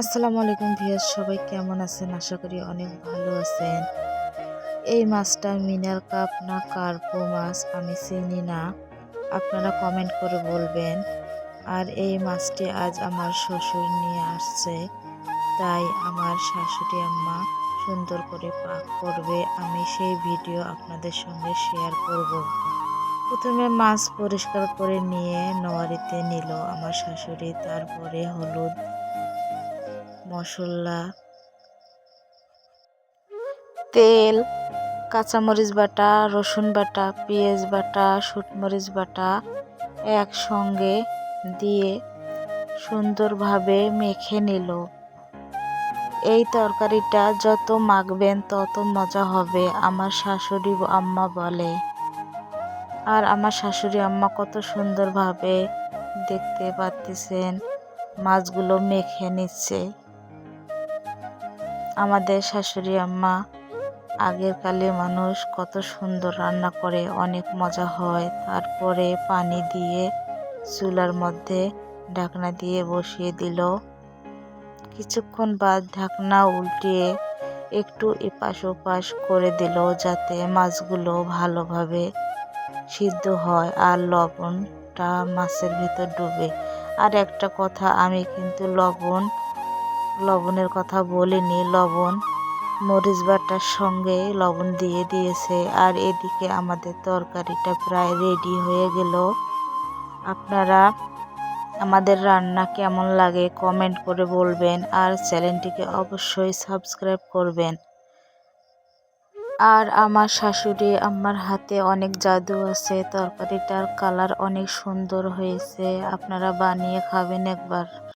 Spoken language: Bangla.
আসসালামু আলাইকুম ভিয়াস সবাই কেমন আছেন? আশা করি অনেক ভালো আছেন। এই মাছটা মিনার কাপ না কার্পো মাছ, আমি চিনি না। আপনারা কমেন্ট করে বলবেন। আর এই মাছটি আজ আমার শ্বশুর নিয়ে আসছে, তাই আমার শাশুড়ি আম্মা সুন্দর করে পাক করবে। আমি সেই ভিডিও আপনাদের সঙ্গে শেয়ার করব। প্রথমে মাছ পরিষ্কার করে নিয়ে নোয়ারিতে নিল। আমার শাশুড়ি, তারপরে হলুদ মশলা, তেল, কাঁচামরিচ বাটা, রসুন বাটা, পেঁয়াজ বাটা শুটমরিচ বাটা একসঙ্গে দিয়ে সুন্দরভাবে মেখে নিল। এই তরকারিটা যত মাখবেন তত মজা হবে, আমার শাশুড়ি আম্মা বলে। আর আমার শাশুড়ি আম্মা কত সুন্দরভাবে দেখতে পাচ্ছেন মাছগুলো মেখে নিচ্ছে। আমাদের শাশুড়ি আম্মা, আগের কালে মানুষ কত সুন্দর রান্না করে, অনেক মজা হয়। তারপরে পানি দিয়ে চুলার মধ্যে ঢাকনা দিয়ে বসিয়ে দিল। কিছুক্ষণ বাদ ঢাকনা উল্টিয়ে একটু এপাশ ওপাশ করে দিল যাতে মাছগুলো ভালোভাবে সিদ্ধ হয় আর লবণটা মাছের ভিতর ডুবে। আর একটা কথা, আমি কিন্তু লবণ লবণের কথা বলিনি। লবণ মরিচ বাটার সঙ্গে লবণ দিয়ে দিয়েছে। আর এদিকে আমাদের তরকারিটা প্রায় রেডি হয়ে গেল। আপনারা আমাদের রান্না কেমন লাগে কমেন্ট করে বলবেন আর চ্যানেলটিকে অবশ্যই সাবস্ক্রাইব করবেন। আর আমার শাশুড়ি আমার হাতে অনেক জাদু আছে, তরকারিটার কালার অনেক সুন্দর হয়েছে। আপনারা বানিয়ে খাবেন একবার।